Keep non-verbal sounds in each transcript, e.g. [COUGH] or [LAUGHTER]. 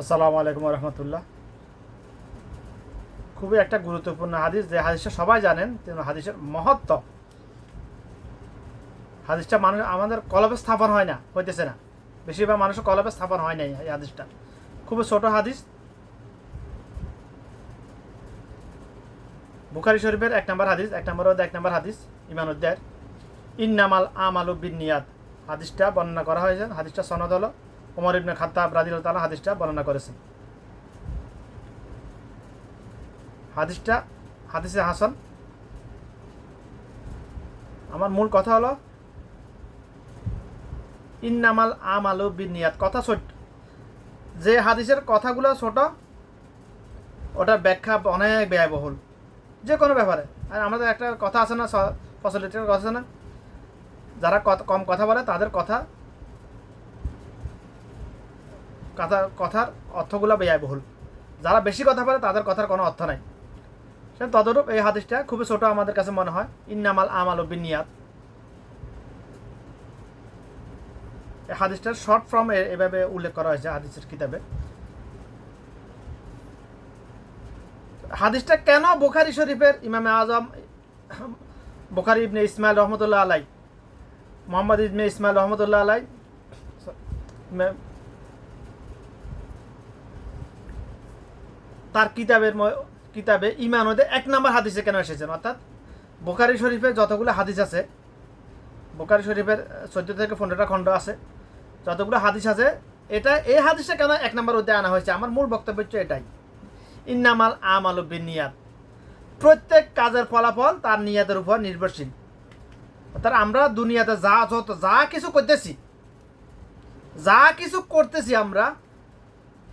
আসসালামু আলাইকুম রহমতুল্লাহ খুবই একটা গুরুত্বপূর্ণ হাদিস, যে হাদিসটা সবাই জানেন, কিন্তু হাদিসের মহত্ব। হাদিসটা মানুষ আমাদের কলবে স্থাপন হয় না, হইতেছে না। বেশিরভাগ মানুষের কলবে স্থাপন হয় নাই এই হাদিসটা। খুবই ছোট হাদিস। বুখারি শরীফের এক নম্বর হাদিস, এক নম্বর এক নম্বর হাদিস ইমান উদ্দার। ইন্নামাল আমালু বিন নিয়াদ হাদিসটা বর্ণনা করা হয়েছে, হাদিসটা সনদ হলো। ওমর ইবনে খাত্তাব রাদিল তালা হাদিসটা বর্ণনা করেছেন। হাদিসটা, হাদিসে হাসান। আমার মূল কথা হলো, ইন্নামাল আমালু বিনিয়াত। কথা ছোট যে হাদিসের কথাগুলো ছোট, ওটার ব্যাখ্যা অনেক ব্যয়বহুল। যে কোনো ব্যাপারে। আর আমাদের একটা কথা আছে না ফসলিটির কথা আছে না? যারা কম কথা বলে, তাদের কথা কথা, কথার অর্থগুলো ব্যয়বহুল। যারা বেশি কথা বলে, তাদের কথার কোনো অর্থ নাই। তদরূপ এই হাদিসটা খুবই ছোট আমাদের কাছে মনে হয়। ইন্নামাল আমাল ও বিনিয়াত। এই হাদিসটার শর্ট ফর্ম এভাবে উল্লেখ করা হয়েছে হাদিসের কিতাবে। হাদিসটা কেন বুখারি শরীফের ইমামে আজম, বুখারি ইবনে ইসমাইল রহমতুল্লাহ আলাই মোহাম্মদ ইবনে ইসমাইল রহমতুল্লাহ আলাই তার কিতাবের কিতাবে ইমানদে এক নম্বর হাদিসে কেন এসেছেন? অর্থাৎ বোকারি শরীফে যতগুলো হাদিস আছে বোকারি শরীফের চোদ্দ থেকে পনেরোটা খণ্ড আছে, যতগুলো হাদিস আছে, এটা এই হাদিসটা কেন এক নম্বর অধ্যায়ে আনা হয়েছে? আমার মূল বক্তব্য হচ্ছে এটাই। ইন্নামাল আমাল বিনিয়াত। প্রত্যেক কাজের ফলাফল তার নিয়াতের উপর নির্ভরশীল। অর্থাৎ আমরা দুনিয়াতে যা যত যা কিছু করতেছি, যা কিছু করতেছি আমরা,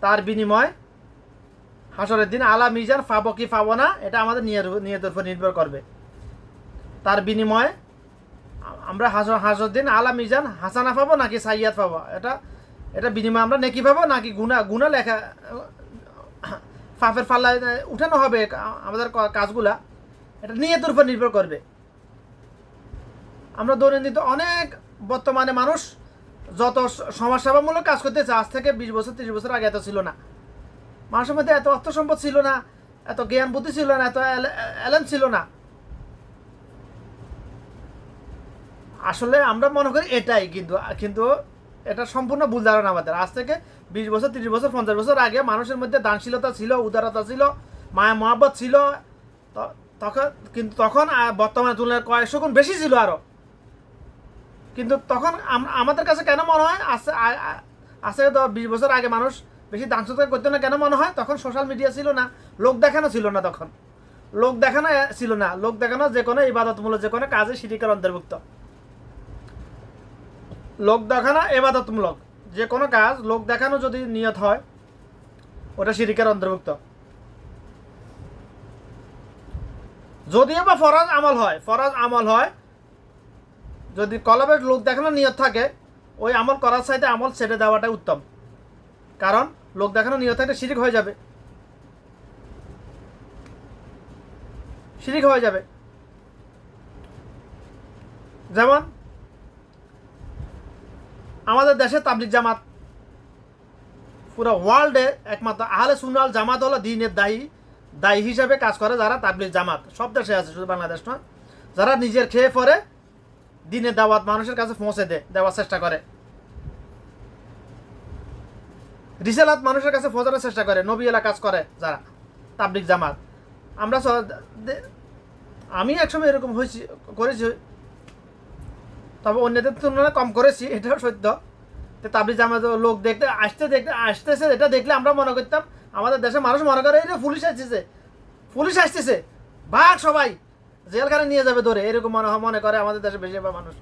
তার বিনিময় হাসরের দিন আলা মিজান পাবো কি পাবো না, এটা আমাদের নিয়ত, নিয়তের উপর নির্ভর করবে। তার বিনিময়ে আমরা হাসর হাসর দিন আলা মিজান হাসানা পাবো নাকি সাইয়াদ পাবো এটা এটা বিনিময়ে আমরা নেকি পাবো নাকি গুণা গুণা লেখা ফাফের ফাল্লায় উঠানো হবে আমাদের কাজগুলা। এটা নিয়তের উপর নির্ভর করবে। আমরা দৈনন্দিন অনেক বর্তমানে মানুষ যত সমাজসেবামূলক কাজ করতেছে, আজ থেকে বিশ বছর, তিরিশ বছর আগে এত ছিল না। মানুষের মধ্যে এত অর্থ সম্পদ ছিল না, এত জ্ঞান বুদ্ধি ছিল না, এত এলেন ছিল না। আসলে আমরা মনে করি এটাই, কিন্তু কিন্তু এটা সম্পূর্ণ ভুল ধারণা আমাদের। আজ থেকে বিশ বছর, তিরিশ বছর, পঞ্চাশ বছর আগে মানুষের মধ্যে দানশীলতা ছিল, উদারতা ছিল, মায়া মহাব্বত ছিল। তখন, কিন্তু তখন বর্তমানে তুলনায় কয়েকশো গুণ বেশি ছিল আরও। কিন্তু তখন আমাদের কাছে কেন মনে হয় আছে আ- আ- আছে তো বিশ বছর আগে মানুষ বেশি দান সৎকার করতো না কেন মনে হয়? তখন সোশ্যাল মিডিয়া ছিল না। লোক দেখানো ছিল না তখন। লোক দেখানো ছিল না। লোক দেখানো যে কোনো ইবাদতমূলক যে কোনো কাজে শিরিকার অন্তর্ভুক্ত। লোক দেখানো এবাদতমূলক যে কোনো কাজ লোক দেখানো যদি নিয়ত হয়, ওটা শিরিকার অন্তর্ভুক্ত। যদিও বা ফরজ আমল হয়, ফরজ আমল হয়, যদি কলবের লোক দেখানো নিয়ত থাকে, ওই আমল করার চাইতে আমল ছেড়ে দেওয়াটাই উত্তম। কারণ লোক দেখানো নিয়ত থাকলে শিরিক হয়ে যাবে। শিরিক হয়ে যাবে। যেমন, আমাদের দেশে তাবলিক জামাত পুরো ওয়ার্ল্ডে একমাত্র আহলে সুনাল জামাত হলো দিনের দায়ী দায়ী হিসাবে কাজ করে যারা তাবলিক জামাত। সব দেশে আছে, শুধু বাংলাদেশ নয়। যারা নিজের খেয়ে পরে দিনের দাওয়াত মানুষের কাছে পৌঁছে দেয়, দেওয়ার চেষ্টা করে। রিসালাত মানুষের কাছে পৌঁছানোর চেষ্টা করে, নবী এলা কাজ করে যারা তাবলিক জামাত। আমরা আমি একসময় এরকম হয়েছি, করেছি। তবে অন্যদের তুলনায় কম করেছি এটাও সত্য। তো তাবলিক জামাত লোক দেখতে, আসতে দেখতে, আসতেছে, এটা দেখলে আমরা মনে করতাম, আমাদের দেশের মানুষ মনে করে রে পুলিশ আসতেছে পুলিশ আসতেছে, ভাগ সবাই, জেলখানে নিয়ে যাবে ধরে। এরকম মনে হয়- মনে করে আমাদের দেশে বেশিরভাগ মানুষ।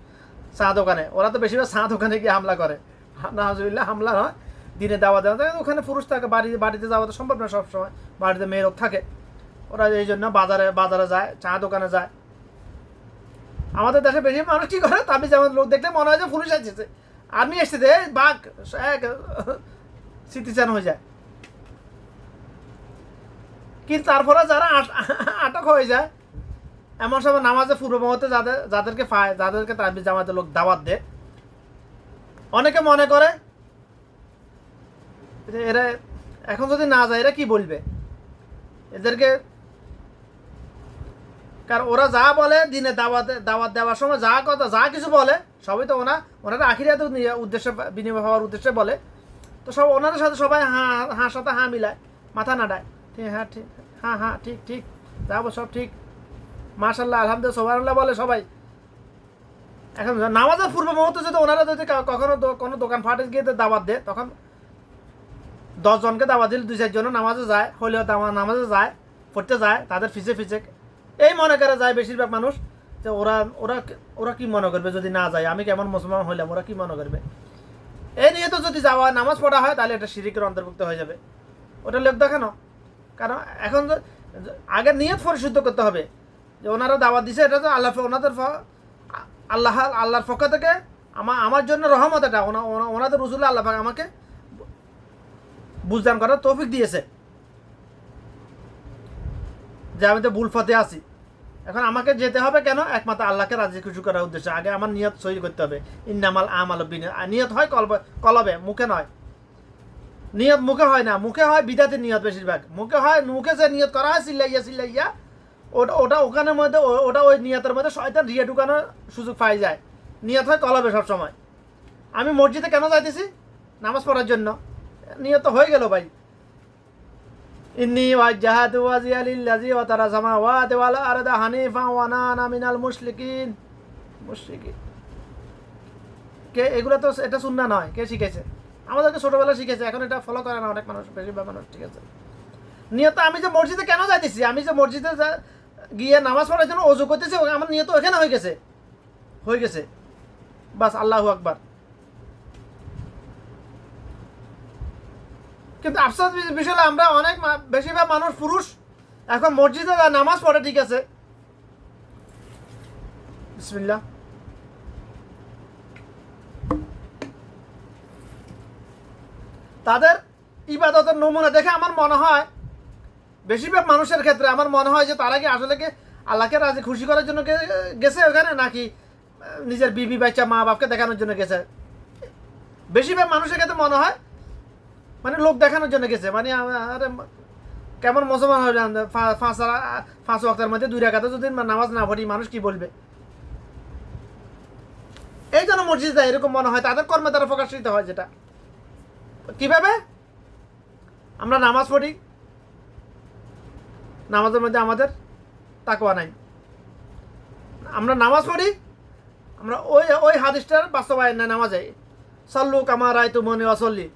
চা দোকানে, ওরা তো বেশিরভাগ চা দোকানে গিয়ে হামলা করে। নাহজুবিল্লাহ হামলা নয় দিনে দাওয়া দেওয়া থাকে ওখানে পুরুষ থাকে, বাড়ি, বাড়িতে যাওয়া তো সম্ভব না সবসময়। বাড়িতে মেয়েরও থাকে। ওরা এই জন্য বাজারে বাজারে যায়, চা দোকানে যায়। আমাদের দেশে বেশি মানুষ কি করে? তাবলি যেমন লোক দেখলে মনে হয় যে পুরুষ আসছে আমি এসেছে এই বাঘ, এক স্মৃতিচান হয়ে যায়। কিন্তু তারপরে যারা আট- আটক হয়ে যায়, এমন সময় নামাজে পূর্ব মহতে যাদের, যাদেরকে পায়, যাদেরকে তাবলি জামাতে লোক দাওয়াত দেয়, অনেকে মনে করে যে এরা এখন যদি না যায়, এরা কি বলবে? এদেরকে কারণ ওরা যা বলে দিনে দাওয়াত দাওয়াত দেওয়ার সময় যা কথা, যা কিছু বলে, সবই তো ওনা, ওনারা আখিরাতে উদ্দেশ্যে বিনিময় হওয়ার উদ্দেশ্যে বলে। তো সব ওনাদের সাথে সবাই হাঁ হাঁ সাথে হাঁ মিলায়, মাথা নাড়ায়। ঠিক হ্যাঁ ঠিক হ্যাঁ হ্যাঁ ঠিক ঠিক যাব সব ঠিক। মাশাল্লাহ আলহামদুলিল্লাহ সোহানুল্লাহ বলে সবাই। এখন নামাজের পূর্ব মুহূর্তে যদি ওনারা যদি কখনো কোনো দোকান ফাটে গিয়ে দাওয়াত দেয়, তখন দশজনকে দাওয়াত দিলে দুই চারজনও নামাজে যায়, হলেও দামা নামাজে যায়, পড়তে যায়, তাদের ফিসে ফিসে। এই মনে করে যায় বেশিরভাগ মানুষ যে ওরা ওরা ওরা কি মনে করবে যদি না যায়? আমি কেমন মুসলমান হইলাম, ওরা কি মনে করবে? এই নিয়ে তো যদি যাওয়া, নামাজ পড়া হয়, তাহলে এটা শিরিকের অন্তর্ভুক্ত হয়ে যাবে। ওটা লোক দেখানো কারণ এখন আগে নিয়ত পরিশুদ্ধ করতে হবে। যে ওনারা দাওয়াত দিছে, এটা তো আল্লাহ ওনাদের আল্লাহ, আল্লাহর পক্ষ থেকে আমার আমার জন্য রহমত এটা। ওনা- ওনা- ওনাদের রসুল আল্লাহ আমাকে বুঝদান করার তৌফিক দিয়েছে। যে আমি তো ভুল পথে আছি। এখন আমাকে যেতে হবে কেন? একমাত্র আল্লাহকে রাজি খুশি করার উদ্দেশ্যে। আগে আমার নিয়ত সহি করতে হবে। ইন্নামাল আমাল নিয়ত হয় কলবে কলবে, মুখে নয়। নিয়ত মুখে হয় না। মুখে হয় বিদাতের নিয়ত বেশিরভাগ। মুখে হয় মুখে যে নিয়ত করা হয় সিল্লাইয়া সিল্লাইয়া ওটা ওটা ওখানের মধ্যে ওটা ওই নিয়তের মধ্যে শয়তান রিয়া ঢুকানোর সুযোগ পাই যায়। নিয়ত হয় কলবে সবসময়। আমি মসজিদে কেন যাইতেছি? নামাজ পড়ার জন্য। নিয়ত হয়ে গেল ভাই। ইন্নি ওয়াজ্জাহাতু ওয়াজিয়া লিল্লাযী ওয়াতারা সামাওয়াতি ওয়াল আরদা হানিফা ওয়া আনা মিনাল মুশরিকিন। মুশরিকিন। কে, এগুলো তো এটা সুন্নাহ নয়, কে শিখেছে? আমাদেরকে ছোটবেলা শিখেছে, এখন এটা ফলো করে না অনেক মানুষ, বেশিরভাগ মানুষ, ঠিক আছে? নিয়ত আমি যে মসজিদে কেন যাইতেছি? আমি যে মসজিদে গিয়ে নামাজ পড়ার জন্য অজু করতেছি আমার নিয়ত ওখানে হয়ে গেছে। হয়ে গেছে। বাস, আল্লাহু আকবার। কিন্তু আফসোস বিষয় আমরা অনেক বেশিরভাগ মানুষ পুরুষ। এখন মসজিদে নামাজ পড়ে, ঠিক আছে? বিসমিল্লাহ। তাদের ইবাদতের নমুনা দেখে আমার মনে হয়, বেশিরভাগ মানুষের ক্ষেত্রে আমার মনে হয় যে তারা কি আসলে কি আল্লাহকে রাজি, খুশি করার জন্য গেছে ওখানে, নাকি নিজের বিবি বাচ্চা মা বাপকে দেখানোর জন্য গেছে? বেশিরভাগ মানুষের ক্ষেত্রে মনে হয় মানে লোক দেখানোর জন্য গেছে। মানে আরে কেমন মুসলমান যান ফা- পাঁচ আর- ওয়াক্তের মধ্যে দুই রাখাতে যদি নামাজ না পড়ি, মানুষ কি বলবে? এই জন্য মসজিদে এরকম মনে হয়, তাদের কর্মে দ্বারা প্রকাশিত হয় যেটা। কীভাবে? আমরা নামাজ পড়ি। নামাজের মধ্যে আমাদের তাকওয়া নাই। আমরা নামাজ পড়ি, আমরা ওই ওই হাদিসটার বাস্তবায়ন নাই নামাজে। সল্লু কামার আয় তু মনে অসল্লি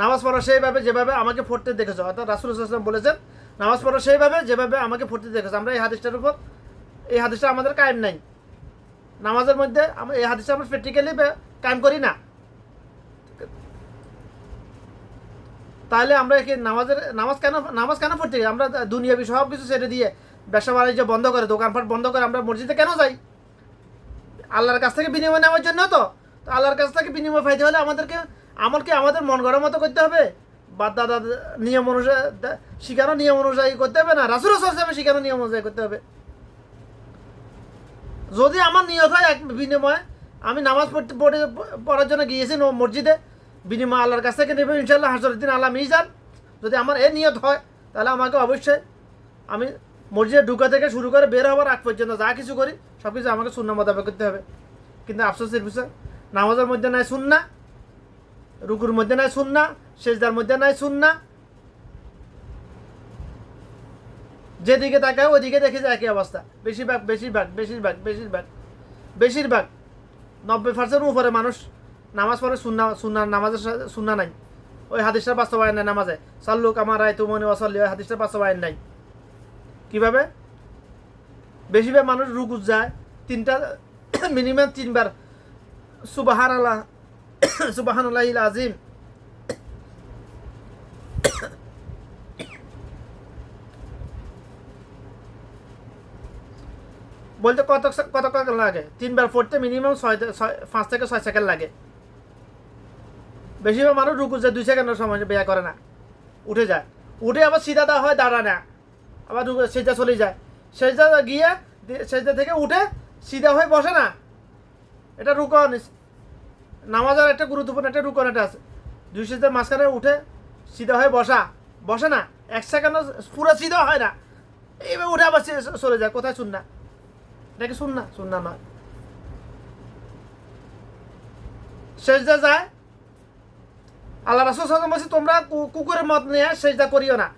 নামাজ পড়া সেইভাবে যেভাবে আমাকে পড়তে দেখেছ, অর্থাৎ রাসুল ইসলাম বলেছেন, নামাজ পড়া সেইভাবে যেভাবে আমাকে পড়তে দেখেছ। আমরা এই হাদিসটার উপর, এই হাদিসটা আমাদের কায়েম নাই। নামাজের মধ্যে আমরা, এই হাদিসটা আমরা প্র্যাকটিক্যালি কায়েম করি না। তাহলে আমরা কি নামাজের, নামাজ কেন নামাজ কেন পড়তে? আমরা দুনিয়াবি সব কিছু ছেড়ে দিয়ে ব্যবসা বাণিজ্য বন্ধ করে, দোকানপাট বন্ধ করে আমরা মসজিদে কেন যাই? আল্লাহর কাছ থেকে বিনিময় নেওয়ার জন্য তো। তো আল্লাহর কাছ থেকে বিনিময় পাইতে হলে আমাদেরকে আমলকে আমাদের মন গড়ার মতো করতে হবে? বা দাদা নিয়ম অনুযায়ী শিখানো নিয়ম অনুযায়ী করতে হবে না? রাসুল হিসাবে শিখানো নিয়ম অনুযায়ী করতে হবে। যদি আমার নিয়ত হয় এক বিনিময়ে, আমি নামাজ পড়তে, পড়ে, পড়ার জন্য গিয়েছি মসজিদে, বিনিময় আল্লাহর কাছ থেকে নেবে ইনশাল্লাহ হাসরের দিন আল্লাহ মিজান, যদি আমার এ নিয়ত হয়, তাহলে আমাকে অবশ্যই আমি মসজিদে ঢুকা থেকে শুরু করে বের হওয়ার আগ পর্যন্ত যা কিছু করি সব কিছু আমাকে শূন্য মোতাবেক করতে হবে। কিন্তু আফসোসের বিষয়, নামাজের মধ্যে নাই সুন্না রুকুর মধ্যে নাই সুন্না, সেজদার মধ্যে নাই সুন্না। যেদিকে তাকায় ওইদিকে দেখে যায় একই অবস্থা। বেশিরভাগ বেশিরভাগ বেশিরভাগ বেশিরভাগ বেশিরভাগ। নব্বই পার্সেন্ট উপরে মানুষ নামাজ পড়ে, সুন্না সুন্না নামাজের সাথে সুন্না নাই। ওই হাদিসটার বাস্তবায়ন নাই নামাজে। সাল্লুক আমার রায় তুমনি ওয়াসাল্লি, ওই হাদিসটার বাস্তবায়ন নাই। কীভাবে? বেশিরভাগ মানুষ রুকুজ যায়। তিনটা [COUGHS] মিনিমাম তিনবার সুবাহান আল্লাহ সুবাহান আল্লাহ আজিম বলতে কত কত কত লাগে? তিনবার পড়তে মিনিমাম ছয় পাঁচ থেকে ছয় সেকেন্ড লাগে। বেশিরভাগ মানুষ রুকু যায় দুই সেকেন্ডের সময় বেয়া করে না। উঠে যায়। উঠে আবার সিধা দেওয়া হয়, দাঁড়া না। আবার সেজা চলে যায়। সেজা গিয়ে সেজা থেকে উঠে সিধা হয়ে বসে না। এটা রুকন নামাজের একটা গুরুত্বপূর্ণ একটা রুকন এটা আছে। দুই সেজা মাঝখানে উঠে সিধা হয়ে বসা। বসে না, এক সেকেন্ড পুরো সিধা হয় না। এইভাবে উঠে আবার চলে যায়, কোথায় শুন না এটাকে শুন না। শুন না সেজদা যায়। আল্লাহ রাসুল সাল্লাম বলছে, তোমরা কুকুরের মত নিয়ে সেজদা করিও না।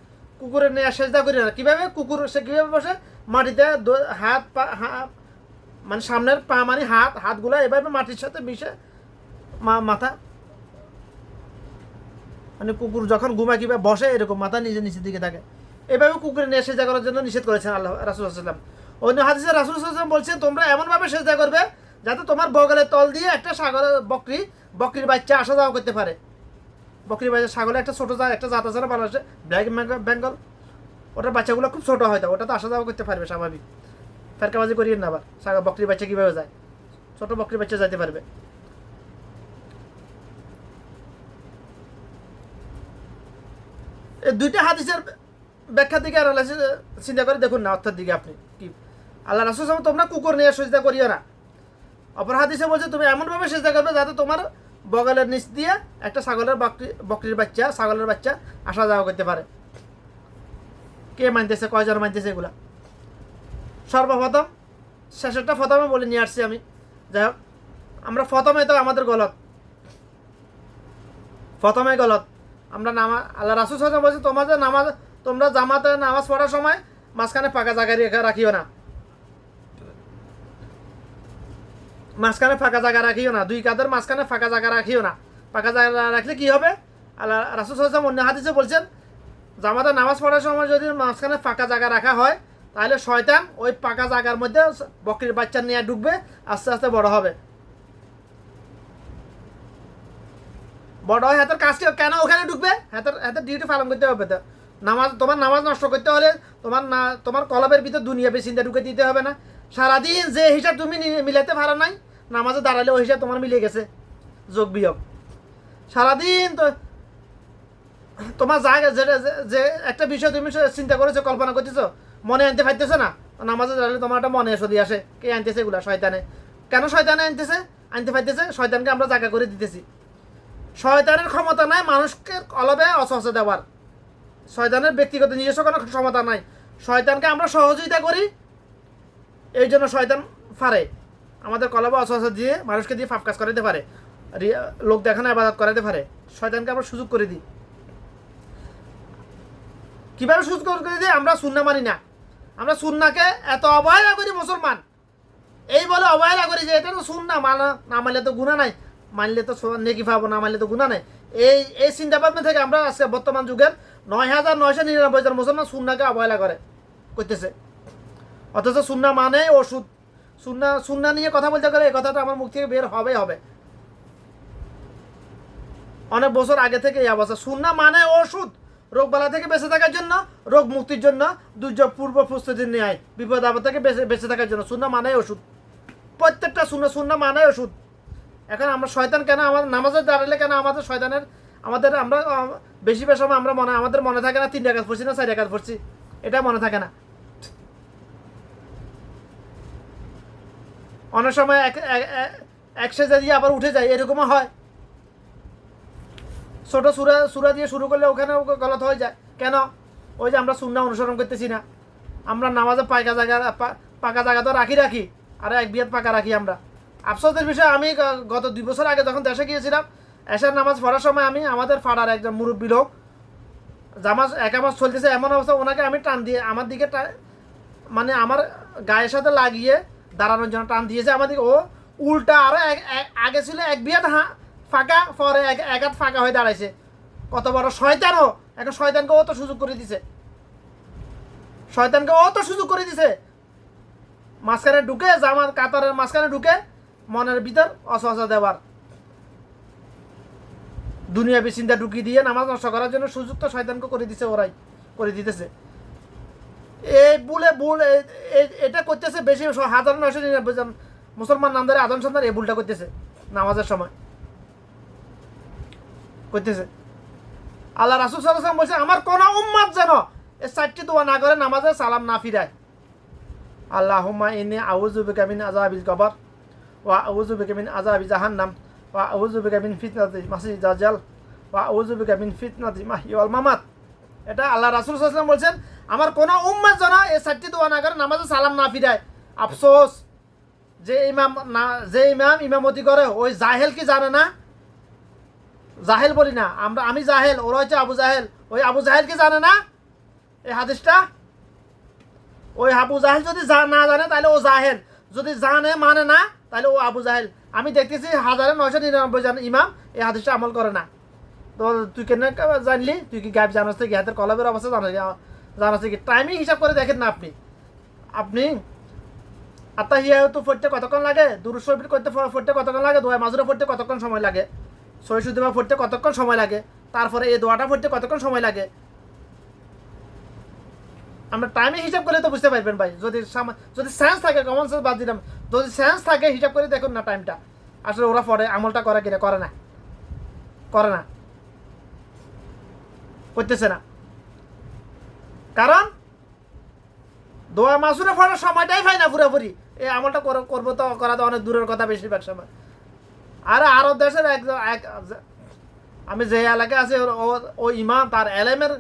কুকুরের নিয়ে সেজদা করিও না। কীভাবে? কুকুর সে কীভাবে বসে? মাটিতে হাত পা মানে সামনের পা মানে হাত, হাতগুলো এভাবে মাটির সাথে মিশে মাথা। মানে কুকুর যখন ঘুমায় কীভাবে বসে, এরকম মাথা নিজে নিচের দিকে থাকে। এভাবে কুকুরের নিয়ে সেজদা করার জন্য নিষেধ করেছেন আল্লাহ, রাসুল সাল্লাম অন্য হাদিসে রাসুল সাল্লাম বলছেন, তোমরা এমনভাবে সেজদা করবে যাতে তোমার বগলের তল দিয়ে একটা সাগরের বকরি, বকরির বাচ্চা আসা যাওয়া করতে পারে। বকরির বাচ্চা সাগরে একটা ছোটো জাত, একটা জাত আছে না, বাংলাদেশে ব্ল্যাক বেঙ্গল। ওটার বাচ্চাগুলো খুব ছোটো হয়তো ওটা তো আসা যাওয়া করতে পারবে স্বাভাবিক। ফেরকাবাজি করিয়ে না আবার, সাগর বকরির বাচ্চা কীভাবে যায়? ছোটো বকরির বাচ্চা যাইতে পারবে। দুইটা হাদিসের ব্যাখ্যা দিকে অ্যানালাইসিস চিন্তা করে দেখুন না অর্থের দিকে আপনি কি? আল্লাহ রাসুল সাহেব তোমরা কুকুর নিয়ে সজিদা করিও না। অপর হাদিসে বলছে, তুমি এমনভাবে সেজদা করবে যাতে তোমার বগলের নিচ দিয়ে একটা ছাগলের বকরি, বকরির বাচ্চা, ছাগলের বাচ্চা আসা যাওয়া করতে পারে। কে মানতেছে, কয়জন মানতেছে এগুলা? সর্বপ্রথম, শেষেরটা প্রথমে বলে নিয়ে আসছি আমি। যাই হোক, আমরা প্রথমে তো আমাদের গলত। প্রথমে গলত। আমরা নামা, আল্লাহ রাসুল সাহেব বলছে তোমাদের নামাজ, তোমরা জামাতে নামাজ পড়ার সময় মাঝখানে ফাঁকা জায়গায় রেখে রাখিও না। মাঝখানে ফাঁকা জায়গা রাখিও না, দুই কাদের মাঝখানে ফাঁকা জায়গা রাখিও না। ফাঁকা জায়গা রাখলে কি হবে? আল্লাহ রাসুল সাহেব অন্য হাদিসে বলছেন, জামাতে নামাজ পড়ার সময় যদি মাঝখানে ফাঁকা জায়গা রাখা হয়, তাহলে শয়তান ওই পাকা জায়গার মধ্যে বকরির বাচ্চা নিয়ে ঢুকবে, আস্তে আস্তে বড় হবে। বড় হয়, হাতের কাজটি কেন ওখানে ঢুকবে? হাতের হাতের ডিউটি পালন করতে হবে তো। নামাজ, তোমার নামাজ নষ্ট করতে হলে তোমার না, তোমার কলবের ভিতর দুনিয়া চিন্তা ঢুকে দিতে হবে না। সারাদিন যে হিসাব তুমি মিলাতে পারো নাই, নামাজে দাঁড়ালে ওই হিসাব তোমার মিলে গেছে। যোগ বিয়োগ। সারাদিন তো তোমার জায়গা যে- যে একটা বিষয় তুমি চিন্তা করেছ, কল্পনা করতেছো, মনে আনতে পারতেছো না, নামাজে দাঁড়ালে তোমার একটা মনে দিয়ে আসে, কে আনতেছে এগুলা, শয়তানে। কেন শয়তানে আনতেছে? আনতে পারতেছে, শয়তানকে আমরা জায়গা করে দিতেছি। শয়তানের ক্ষমতা নাই, মানুষকে কলবে অসহসে দেওয়ার। শয়তানের ব্যক্তিগত নিজস্ব কোনো ক্ষমতা নাই। শয়তানকে আমরা সহযোগিতা করি, এই জন্য শয়তান পারে আমাদের কলবে অসহসে দিয়ে মানুষকে দিয়ে ফাফ কাজ করাতে পারে লোক দেখানো, আবাদত করাতে পারে। শয়তানকে আমরা সুযোগ করে দিই। কীভাবে সুযোগ করে দিই? আমরা সুন্না মানি না। আমরা সুন্নাকে এত অবহেলা করি মুসলমান। এই বলে অবহেলা করি যে এটা তো সুন্না, মানা না মানলে তো গুণা নাই। মানলে তো নেকি পাবো না, মানলে তো গুণা নাই। এই এই চিন্তা ভাবনা থেকে আমরা আজকে বর্তমান যুগের নয় হাজার নয়শো নিরানব্বই জন মুসলমান সুন্নাকে অবহেলা করে করতেছে অথচ সুন্না মানে ওষুধ। সুন্না সুন্না নিয়ে কথা বলতে গেলে এই কথাটা আমার মুখ থেকে বের হবে হবে। অনেক বছর আগে থেকে এই অবস্থা। সুন্না মানে ওষুধ। রোগ বালা থেকে বেঁচে থাকার জন্য, রোগ মুক্তির জন্য, দুর্যোগ পূর্ব প্রস্তুতি নেয়, বিপদ আপদ থেকে বেঁচে বেঁচে থাকার জন্য। সুন্না মানে ওষুধ। প্রত্যেকটা শূন্য শূন্য মানে ওষুধ। এখন আমরা শয়তান কেন আমাদের নামাজে দাঁড়ালে কেন আমাদের শয়তানের, আমাদের আমরা বেশি সময় আমরা মনে, আমাদের মনে থাকে না তিন টাকা পড়ছি না চার টাকা পড়ছি। এটা মনে থাকে না। অনেক সময় এক, এক- এক- এক দিয়ে আবার উঠে যায়, এরকমও হয়। ছোট সুরা সুরা দিয়ে শুরু করলে ওখানে গলত হয়ে যায়। কেন? ওই যে আমরা সুন্না অনুসরণ করতেছি না। আমরা নামাজে পাকা জায়গা পাকা জায়গা তো রাখি রাখি। আর এক বিয়াত পাকা রাখি আমরা। আফসোসের বিষয়, আমি গত দুই বছর আগে যখন দেশে গিয়েছিলাম এশার নামাজ পড়ার সময় আমি আমাদের পাড়ার একজন মুরব্বী লোক, জামাজ একামাজ চলতেছে এমন অবস্থা, ওনাকে আমি টান দিয়ে, আমার দিকে মানে আমার গায়ের সাথে লাগিয়ে দাঁড়ানোর জন্য টান দিয়েছে আমার দিকে ও উল্টা আরও এক- এক- আগে ছিল এক বিয়াত হা, ফাঁকা, পরে এক এক হাত ফাঁকা হয়ে দাঁড়াইছে। কত বড় শয়তানও, এখন শয়তানকে ও তো সুযোগ করে দিছে। শয়তানকে ও তো সুযোগ করে দিছে। মাঝখানে ঢুকে জামার কাতারের মাঝখানে ঢুকে মনের ভিতর অসহসা দেওয়ার। দুনিয়া চিন্তা ঢুকিয়ে দিয়ে নামাজ নষ্ট করার জন্য সুযোগ তো শয়তানকে করে দিছে ওরাই, করে দিতেছে। এই বুলে এ- এ- এটা করতেছে বেশি হাজার নয়শো নিরানব্বই জন মুসলমান নামদারে আদম সন্তান এই ভুলটা করতেছে নামাজের সময়। করতেছে। আল্লাহ রাসুল সাল্লাম বলছে, আমার কোন উম্মাদ যেন এই চারটি দোয়া না করে নামাজে সালাম না ফিরায়। আল্লাহ হুম্মা ইনি আউজু বিকামিন আজাবিল কবর। ওয়া আউজু বিকামিন আজাবি জাহান্নাম, ওয়া আউজু বিকামিন ফিতনাতি মাসিহ দাজ্জাল বা ওজুবিকা মিন ফিতনাতি মাহি ওয়াল মামাত। এটা আল্লাহ রাসুল সাল্লাম বলছেন, আমার কোনো উম্মার যেন এই চারটি দোয়া না করে, নামাজে সালাম না ফিরায়। আফসোস, যে ইমাম না, যে ইমাম ইমামতি করে, ওই জাহেল কি জানে না? জাহেল বলি না, আমরা, আমি জাহেল, ওরা হচ্ছে আবু জাহেল, ওই আবু জাহেল কি জানে না? এই হাদিসটা? ওই আবু জাহেল যদি না জানে, তাহলে ও জাহেল। যদি জানে মানে না তাহলে ও আবু জাহেল, আমি দেখতেছি হাজারে নয়শো নিরানব্বই জন ইমাম এই হাদিসটা আমল করে না। তো তুই কেন জানলি? তুই কি গাইব জানাস থেকে হাতের কলবের অবস্থা জানাস জানাস কি টাইমিং হিসাব করে দেখেন না আপনি। আপনি আত্মা হিয়া তো পড়তে কতক্ষণ লাগে? দুরু শরীফ করতে পড়তে কতক্ষণ লাগে? দোয়া মাজুরে পড়তে কতক্ষণ সময় লাগে? সই সুদিমা পড়তে কতক্ষণ সময় লাগে? তারপরে এই দোয়াটা পড়তে কতক্ষণ সময় লাগে? আমরা টাইমে হিসাব করে তো বুঝতে পারবেন ভাই। যদি যদি সেন্স থাকে কমন সেন্স বাদ দিলাম। যদি সেন্স থাকে, হিসাব করে দেখুন না টাইমটা আসলে ওরা পরে, আমলটা করে কিনা, করে না। করে না। করতেছে না। কারণ, দোয়া মাসুরে পড়ার সময়টাই পাই না পুরোপুরি। এই আমলটা কর- করব তো, করা তো অনেক দূরের কথা বেশিরভাগ সময়। আর আরব দেশের একজন এক আমি যে এলাকায় আছি ও- ইমাম, তার এলেমের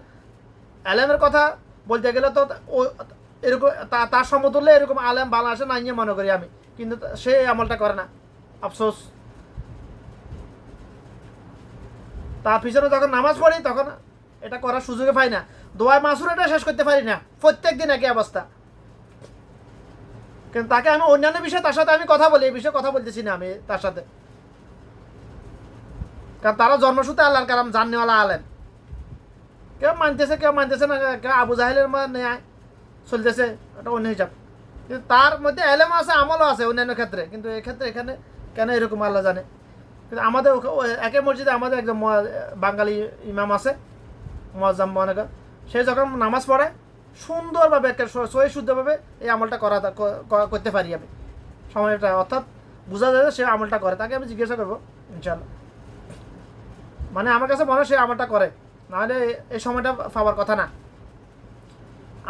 এলেমের কথা বলতে গেলে তো এরকম তার সমতুল্য এরকম আলেম ভালো আসে না ইয়ে মনে করি আমি। কিন্তু সে আমলটা করে না। আফসোস। তার পিছনে যখন নামাজ পড়ি, তখন এটা করার সুযোগে পাই না। দোয়ায় মাসুর এটা শেষ করতে পারি না। প্রত্যেক দিন একই অবস্থা। কিন্তু তাকে আমি অন্যান্য বিষয়ে তার সাথে আমি কথা বলি, এই বিষয়ে কথা বলতেছি না আমি তার সাথে। কারণ তারা জন্মসূত্রে আল্লাহর কালাম জাননেওয়ালা আলেন কেউ মানতেছে কেউ মানতেছে না কেউ আবু জাহেলের নেয় চলতেছে এটা অন্য হিসাব কিন্তু তার মধ্যে এলেম আছে আমলও আছে অন্যান্য ক্ষেত্রে। কিন্তু এক্ষেত্রে এখানে কেন এরকম আল্লাহ জানে? কিন্তু আমাদের একে মসজিদে আমাদের একজন বাঙালি ইমাম আছে, মোয়াজ্জাম মনে কর সে যখন নামাজ পড়ে, সুন্দরভাবে সহি শুদ্ধভাবে এই আমলটা করা করতে পারি আমি। সময়টা অর্থাৎ বোঝা যায় সে আমলটা করে। তাকে আমি জিজ্ঞাসা করব ইনশাল্লাহ মানে আমার কাছে মনে হয় সে আমলটা করে। নাহলে এই সময়টা পাওয়ার কথা না।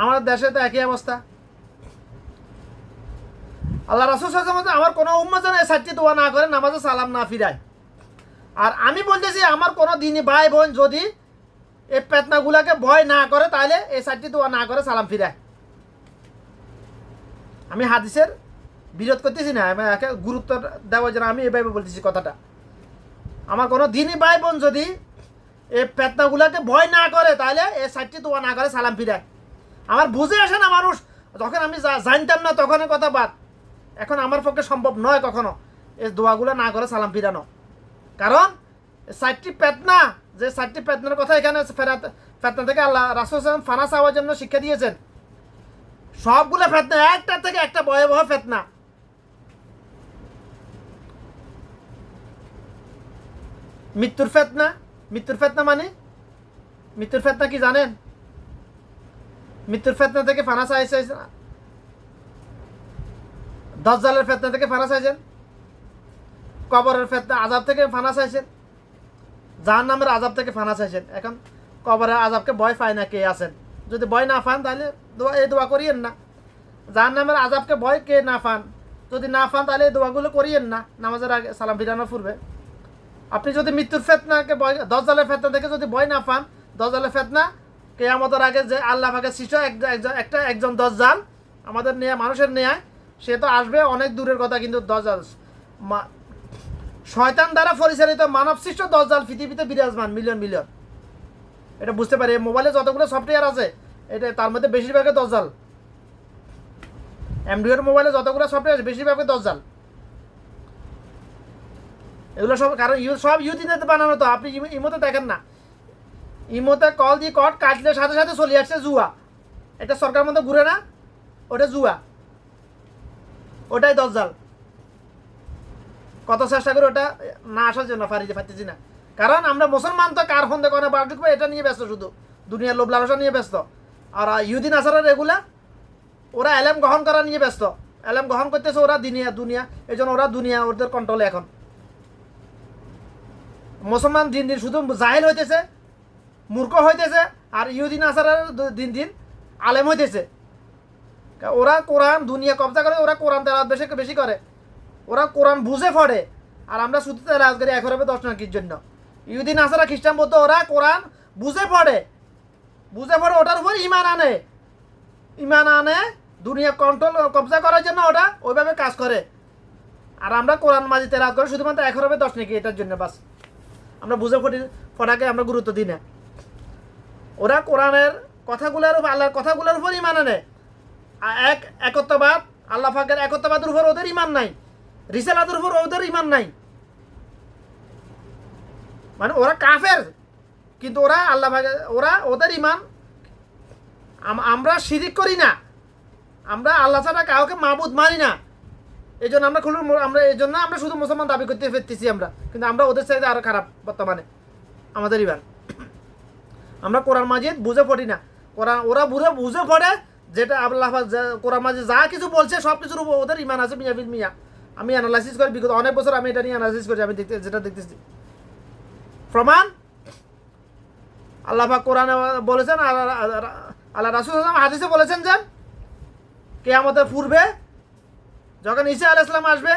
আমাদের দেশে তো একই অবস্থা। আল্লাহ রাসুল সাল্লাল্লাহু আমার কোনো উম্মা যেন সাতটি দোয়া না করে নামাজে সালাম না ফিরায়। আর আমি বলতেছি, আমার কোনো দিনই ভাই বোন যদি এই পেতনাগুলাকে ভয় না করে, তাহলে এই সাতটি দোয়া না করে সালাম ফিরায়। আমি হাদিসের বিরোধ করতেছি না, আমি একে গুরুত্ব দেওয়ার জন্য আমি এভাবে বলতেছি কথাটা। আমার কোনো দিনই ভাই বোন যদি এই পেতনাগুলাকে ভয় না করে তাহলে এই সাতটি দোয়া না করে সালাম ফিরায়। আমার বুঝে আসে না মানুষ, যখন আমি জানতাম না তখনের কথা বাদ। এখন আমার পক্ষে সম্ভব নয় কখনো এই দোয়াগুলো না করে সালাম ফিরানো। কারণ সাতটি পেতনা, যে সাতটি পেতনার কথা এখানে ফেরাত ফেতনা থেকে আল্লাহ রাসুল ফানা চাওয়ার জন্য শিক্ষা দিয়েছেন। সবগুলো ফেতনা একটা থেকে একটা ভয়াবহ ফেতনা মৃত্যুর ফেতনা মৃত্যুর ফেতনা মানে? মৃত্যুর ফেতনা কি জানেন? মৃত্যুর ফেতনা থেকে ফানাস ফানা চাইছে দজ্জালের ফেতনা থেকে ফানা চাইছেন কবরের ফেতনা আজাব থেকে ফানা চাইছেন জাহান নামের আজাব থেকে ফানা চাইছেন এখন কবরের আজাবকে ভয় পায় না কে আছেন? যদি ভয় না পান, তাহলে দোয়া এই দোয়া করিয়েন না। জাহান নামের আজাবকে ভয় কে না পান? যদি না পান, তাহলে এই দোয়াগুলো করিয়েন না। নামাজের আগে সালাম ফিরানোর পূর্বে। আপনি যদি মৃত্যুর ফেতনাকে ভয় দজ্জালের ফেতনা দেখে যদি ভয় না পান দজ্জালের ফেতনা, কেয়ামতের আগে যে আল্লাহ পাকে শিশু একজন একটা একজন দজ্জাল আমাদের নেয়া মানুষের নেয় সে তো আসবে অনেক দূরের কথা, কিন্তু দজ্জাল মা- শয়তান দ্বারা পরিচালিত মানব সৃষ্ট দজ্জাল পৃথিবীতে বিরাজমান, মিলিয়ন মিলিয়ন। এটা বুঝতে পারি মোবাইলে যতগুলো সফটওয়্যার আছে, এটা তার মধ্যে বেশিরভাগই দজ্জাল অ্যান্ড্রয়েড মোবাইলে যতগুলো সফটওয়্যার আছে, বেশিরভাগই দজ্জাল এগুলো সব কারণ ইউ সব ইউদিনেতে বানানো তো, আপনি ইমো- ইমোতে দেখেন না। ইমোতে কল দিয়ে কট কাটলে সাথে সাথে চলে আসছে জুয়া। এটা সরকার মতো ঘুরে না, ওটা জুয়া। ওটাই দজ্জাল। কত চেষ্টা করে ওটা না আসার জন্য পারিতে পারতেছি না। কারণ আমরা মুসলমান তো, কার ফোন দেখো না বা ঢুকবে, এটা নিয়ে ব্যস্ত শুধু। দুনিয়ার লোভ লালসা নিয়ে ব্যস্ত। আর ইউদিন আসারের এগুলা, ওরা এলএম গ্রহণ করা নিয়ে ব্যস্ত। এলএম গ্রহণ করতেছে ওরা দুনিয়া দুনিয়া, এই জন্য ওরা দুনিয়া ওদের কন্ট্রোলে এখন। মুসলমান দিন দিন শুধু জাহেল হইতেছে, মূর্খ হইতেছে, আর ইহুদিন আসারের দিন দিন আলেম হইতেছে। ওরা কোরআন দুনিয়া কবজা করে, ওরা কোরআন তেলাওয়াত বেশি বেশি করে। ওরা কোরআন বুঝে পড়ে আর আমরা শুধু তেলাওয়াত করি এখন হবে দশ নাকির জন্য। ইহুদি, নাসারা, খ্রিস্টান, বৌদ্ধ, ওরা কোরআন বুঝে পড়ে বুঝে পড়ে ওটার উপর ইমান আনে। ইমান আনে, দুনিয়া কন্ট্রোল কবজা করার জন্য ওটা ওইভাবে কাজ করে। আর আমরা কোরআন মাজিতে রাত করে শুধুমাত্র এক হবে দশ নাকি এটার জন্য বাস। আমরা বুঝে ফটি ফটাকে আমরা গুরুত্ব দিই না। ওরা কোরআনের কথাগুলোর উপর, আল্লাহর কথাগুলোর উপর ইমান আনে। এক, একত্ববাদ, আল্লাহ ফাঁকের একত্ববাদের উপর ওদের ইমান নাই। রিসালাতের উপর ওদের ইমান নাই। মানে ওরা কাফের, কিন্তু ওরা আল্লাহ ভাগে ওরা ওদের ইমান আমরা শিরিক করি না। আমরা আল্লাহ ছাড়া কাউকে মাবুদ মানি না। এই জন্য আমরা খুলুন আমরা এই জন্য আমরা শুধু মুসলমান দাবি করতে ফেরতেছি আমরা। কিন্তু আমরা ওদের চাইতে আরও খারাপ বর্তমানে, আমাদের ইমান আমরা কোরআন মাজিদ বুঝে পড়ি না। কোরআন, ওরা বুঝে বুঝে পড়ে যেটা আল্লাহ কোরআন মাজিদ যা কিছু বলছে, সব কিছুর উপর ওদের ইমান আছে মিয়া মিয়া। আমি অ্যানালাইসিস করি, বিগত অনেক বছর আমি এটা নিয়ে অ্যানালাইসিস করি, আমি দেখতে, যেটা দেখতেছি। প্রমাণ? আল্লাহ কোরআনে বলেছেন আল্লাহ রাসুল হাদিসে বলেছেন যে কে আমাদের পূর্বে যখন ঈসা আলাহ ইসলাম আসবে,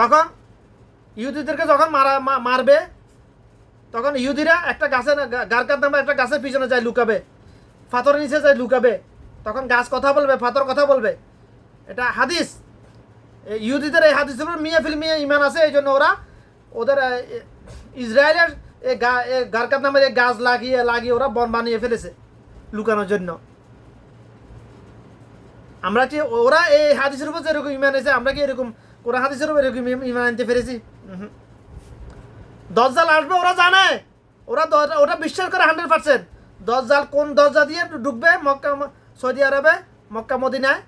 তখন ইহুদিদেরকে যখন মারা মারবে, তখন ইহুদিরা একটা গাছের গারকার নামে একটা গাছের পিছনে যায় লুকাবে ফাতর নিচে যায় লুকাবে। তখন গাছ কথা বলবে, ফাতর কথা বলবে। এটা হাদিস। ইহুদিদের এই হাদিসের উপর মিয়া ফিল মিয়া ইমান আছে এই জন্য ওরা ওদের ইসরায়েলের গারকার নামের গাছ লাগিয়ে লাগিয়ে ওরা বন বানিয়ে ফেলেছে লুকানোর জন্য। আমরা কি ওরা এই হাদিসের উপর যেরকম ইমান আছে আমরা কি এরকম কোরআন হাদিসের উপর এরকম ইমান আনতে পেরেছি। দজ্জাল আসবে, ওরা জানে। ওরা ওটা বিশ্বাস করে হান্ড্রেড পার্সেন্ট। দজ্জাল কোন দরজা দিয়ে ঢুকবে? মক্কা সৌদি আরবে, মক্কা, মদিনায়?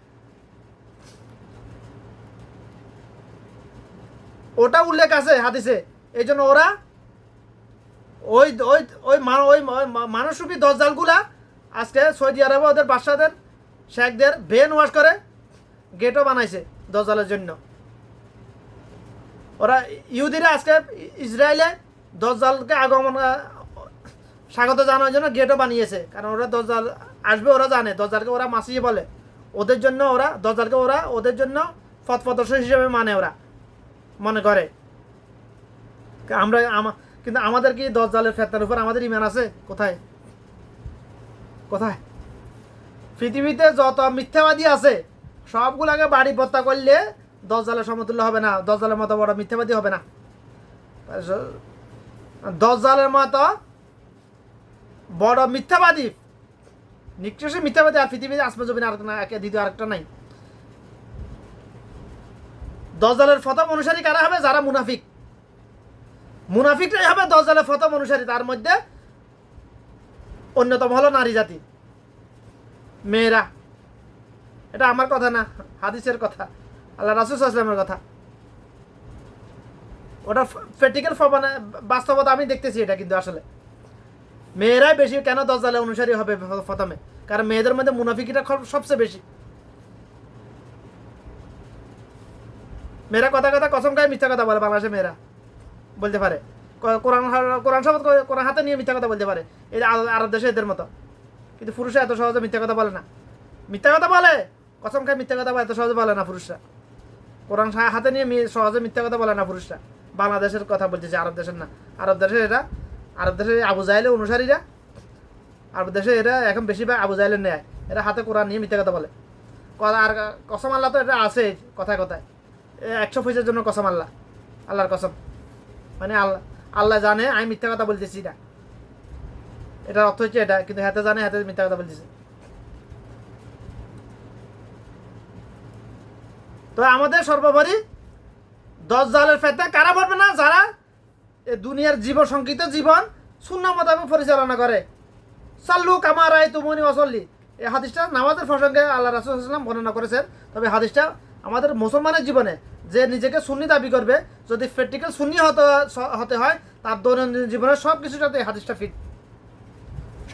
ওটা উল্লেখ আছে হাদিসে। এই জন্য ওরা ওই ওই ওই মানুষরূপী দজ্জালগুলা আজকে সৌদি আরবে ওদের বাদশাদের শেখদের বেন ওয়াশ করে গেটও বানাইছে দজ্জালের জন্য। ওরা ইহুদিরা আজকে ইসরায়েলে দজ্জালকে আগমন স্বাগত জানানোর জন্য গেটও বানিয়েছে। কারণ ওরা দজ্জাল আসবে, ওরা জানে দজ্জালকে ওরা মাসিয়ে বলে। ওদের জন্য ওরা দজ্জালকে ওরা ওদের জন্য পথ প্রদর্শক হিসেবে মানে ওরা, মনে করে। আমরা কিন্তু আমাদের কি দজ্জালের ফেতনার উপর আমাদের ইমান আছে? কোথায়? কোথায়? পৃথিবীতে যত মিথ্যাবাদী আছে, সবগুলাকে বাড়ি পত্তা করলে দজ্জালের সমতুল্য হবে না দজ্জালের মতো বড় মিথ্যাবাদী হবে না। দজ্জালের মতো বড় মিথ্যাবাদী, নিকৃষ্ট মিথ্যাবাদী আর পৃথিবীতে আসমা জমিন আর একে দ্বিতীয় আরেকটা নাই। দজ্জালের ফতম অনুসারী কারা হবে? যারা মুনাফিক। মুনাফিকটাই হবে দজ্জালের ফতম অনুসারী, তার মধ্যে অন্যতম হলো নারী জাতি। মেয়েরা। এটা আমার কথা না, হাদিসের কথা। আল্লাহ রাসুল আসলামের কথা। ওটা প্র্যাকটিক্যাল মানে বাস্তবতা আমি দেখতেছি এটা কিন্তু আসলে। মেয়েরাই বেশি কেন দশ দজ্জালে অনুসারী হবে প্রথমে? কারণ মেয়েদের মধ্যে মুনাফিকিটা সবচেয়ে বেশি। মেয়েরা কথা কথা কসম খায়, মিথ্যা কথা বলে, বাংলাদেশের মেয়েরা। বলতে পারে। কোরআন কোরআন করে কোরআন হাতে নিয়ে মিথ্যা কথা বলতে পারে। এই আরব দেশে এদের মতো। কিন্তু পুরুষরা এত সহজে মিথ্যা কথা বলে না। মিথ্যা কথা বলে? কসম খায় মিথ্যা কথা এত সহজে বলে না পুরুষরা। কোরআন হাতে নিয়ে সহজে মিথ্যা কথা বলে না পুরুষরা। বাংলাদেশের কথা বলতেছে আরব দেশের না। আরব দেশের এটা আরব দেশের আবু জাহেলের অনুসারীরা আরব দেশে এরা এখন বেশিরভাগ আবু জাহেলের নেয় এরা হাতে কোরআন নিয়ে মিথ্যা কথা বলে। আর কসম আল্লাহ তো এটা আছে কথায় কথায়। একশো পয়সার জন্য কসম আল্লাহ। আল্লাহর কসম। মানে আল্লাহ আল্লাহ জানে, আমি মিথ্যা কথা বলতেছি না। এটা অর্থ হচ্ছে এটা, কিন্তু হাতে জানে হাতে মিথ্যা কথা বলতেছে। তো আমাদের সর্বোপরি দশ জালের ফেতে কারা পড়বে না? যারা দুনিয়ার জীবন সংকীর্ত জীবন শূন্য মোতাবেক পরিচালনা করে। সাল্লু কামারাই তুমনি অসল্লি এই হাদিসটা নামাজের প্রসঙ্গে আল্লাহ রাসুলাম বর্ণনা করেছেন। তবে হাদিসটা আমাদের মুসলমানের জীবনে যে নিজেকে সুন্নি দাবি করবে, যদি প্র্যাকটিক্যাল সুন্নি হতে হতে হয়, তার দৈনন্দিন জীবনের সব সাথে এই হাদিসটা ফিট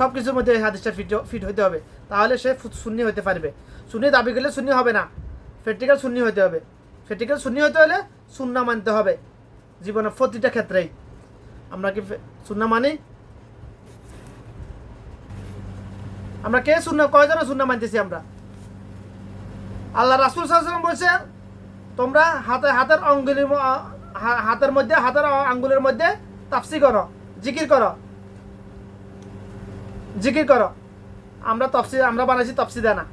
সব কিছুর মধ্যে এই হাদিসটা ফিট ফিট হতে হবে। তাহলে সে শূন্য হতে পারবে। শূন্য দাবি করলে শূন্য হবে না। প্র্যাকটিক্যাল শূন্য হতে হবে। প্র্যাকটিক্যাল শূন্য হতে হলে সুন্না মানতে হবে। জীবনের প্রতিটা ক্ষেত্রেই। আমরা কি সুন্না মানি? আমরা কে শূন্য কয়জনে শূন্য মানতেছি আমরা? আল্লাহ রাসুল সাল্লাম বলছেন, তোমরা হাতে হাতের হা- হাতের মধ্যে হাতের আঙ্গুলের মধ্যে তাপসি করো, জিকির করো। জিকির করো। আমরা তফসি, আমরা বানাইছি তফসি দানা।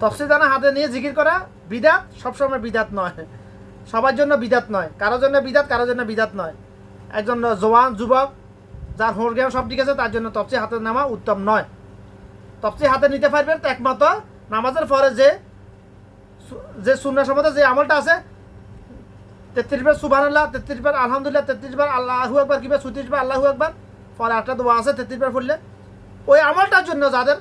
তফসি দানা হাতে নিয়ে জিকির করা বিদাত সবসময় বিদাত নয়। সবার জন্য বিদাত নয়। কারও জন্য বিদাত, কারোর জন্য বিদাত নয়। একজন জওয়ান যুবক, যার হোর জ্ঞান সব ঠিক আছে, তার জন্য তফসি হাতে নেওয়া উত্তম নয়। তফসি হাতে নিতে পারবেন তো একমাত্র নামাজের পরে যে যে শূন্য সম্বন্ধে যে আমলটা আছে, তেত্রিশ বার সুবান আল্লাহ তেত্রিশ বার আলহামদুলিল্লাহ, তেত্রিশ বার আল্লাহু একবার কিংবা ছত্রিশ বার আল্লাহু একবার পরে একটা দোয়া আছে তেত্রিশ বার পড়লে ওই আমলটার জন্য যাদের